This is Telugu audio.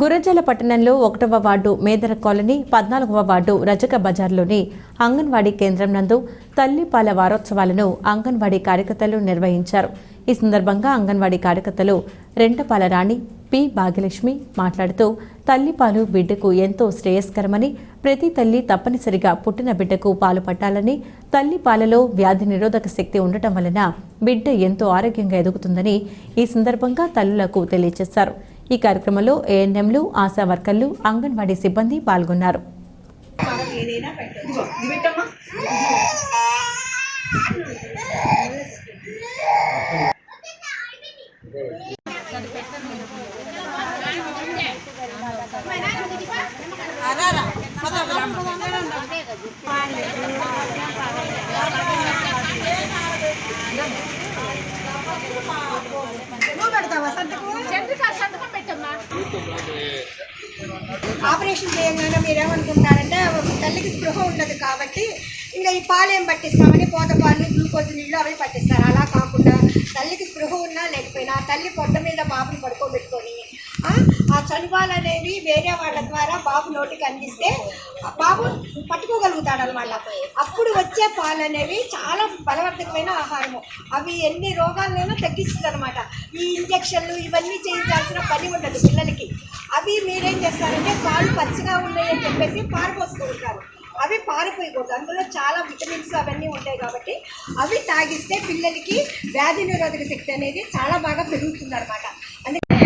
గురజాల పట్టణంలో ఒకటవ వార్డు మేదర కాలనీ పద్నాలుగవ వార్డు రజక బజార్లోని అంగన్వాడీ కేంద్రం నందు తల్లిపాల వారోత్సవాలను అంగన్వాడీ కార్యకర్తలు నిర్వహించారు. ఈ సందర్భంగా అంగన్వాడీ కార్యకర్తలు రెంటపాల రాణి పి. భాగ్యలక్ష్మి మాట్లాడుతూ తల్లిపాలు బిడ్డకు ఎంతో శ్రేయస్కరమని ప్రతి తల్లి తప్పనిసరిగా పుట్టిన బిడ్డకు పాలు పట్టాలని తల్లి పాలలో వ్యాధి నిరోధక శక్తి ఉండటం వలన బిడ్డ ఎంతో ఆరోగ్యంగా ఎదుగుతుందని ఈ సందర్భంగా తల్లులకు తెలియజేశారు. ఈ కార్యక్రమంలో ఏఎన్ఎంలు ఆశా వర్కర్లు అంగన్వాడీ సిబ్బంది పాల్గొన్నారు. ఆపరేషన్ చేయగానే మీరేమనుకుంటారంటే తల్లికి స్పృహ ఉండదు కాబట్టి ఇంకా ఈ పాలు ఏం పట్టిస్తామని పోత గ్లూకోజ్ నీళ్ళు అవి పట్టిస్తారు. అలా కాకుండా తల్లికి స్పృహ ఉన్నా లేకపోయినా తల్లి పొట్ట మీద బాబుని పడుకోబెట్టుకొని ఆ, ఆ చనిపాలు అనేవి వేరే వాళ్ళ ద్వారా బాబు నోటికి అందిస్తే బాబు పట్టుకోగలుగుతాడు అనమాట అప్పుడు వచ్చే పాలు అనేవి చాలా బలవర్ధకమైన ఆహారము. అవి ఎన్ని రోగాలైనా తగ్గిస్తుంది అనమాట ఈ ఇంజక్షన్లు ఇవన్నీ చేయించాల్సిన పని ఉండదు పిల్లలకి. అవి మీరేం చేస్తారంటే పాలు పచ్చిగా ఉన్నాయని చెప్పేసి పారిపోస్తూ ఉంటారు. అవి పారిపోయకూడదు. అందులో చాలా విటమిన్స్ అవన్నీ ఉంటాయి కాబట్టి అవి తాగిస్తే పిల్లలకి వ్యాధి నిరోధక శక్తి అనేది చాలా బాగా పెరుగుతుంది అనమాట అందుకే